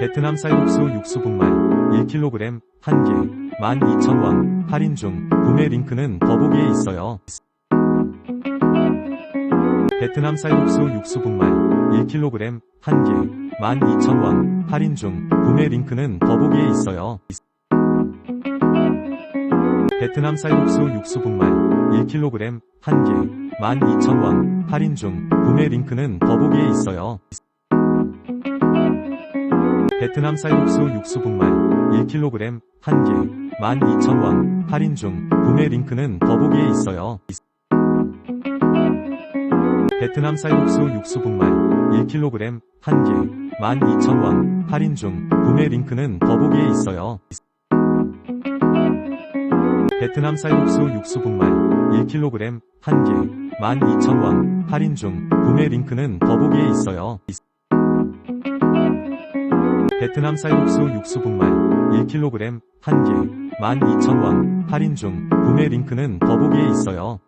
베트남 쌀국수 육수 분말 1kg 1개 12,000원 할인 중 구매 링크는 더보기에 있어요. 베트남 쌀국수 육수 분말 1kg 1개 12,000원 할인 중 구매 링크는 더보기에 있어요. 베트남 쌀국수 육수 분말 1kg 1개 12,000원 할인 중 구매 링크는 더보기에 있어요. 베트남 쌀국수 육수 분말 1kg 1개 12,000원 할인 중 구매 링크는 더보기에 있어요. 베트남 쌀국수 육수 분말 1kg 1개 12,000원 할인 중 구매 링크는 더보기에 있어요. 베트남 쌀국수 육수 분말 1kg 1개 12,000원 할인 중 구매 링크는 더보기에 있어요. 베트남 쌀국수 육수 분말 1kg 1개 12,000원 할인 중 구매 링크는 더보기에 있어요.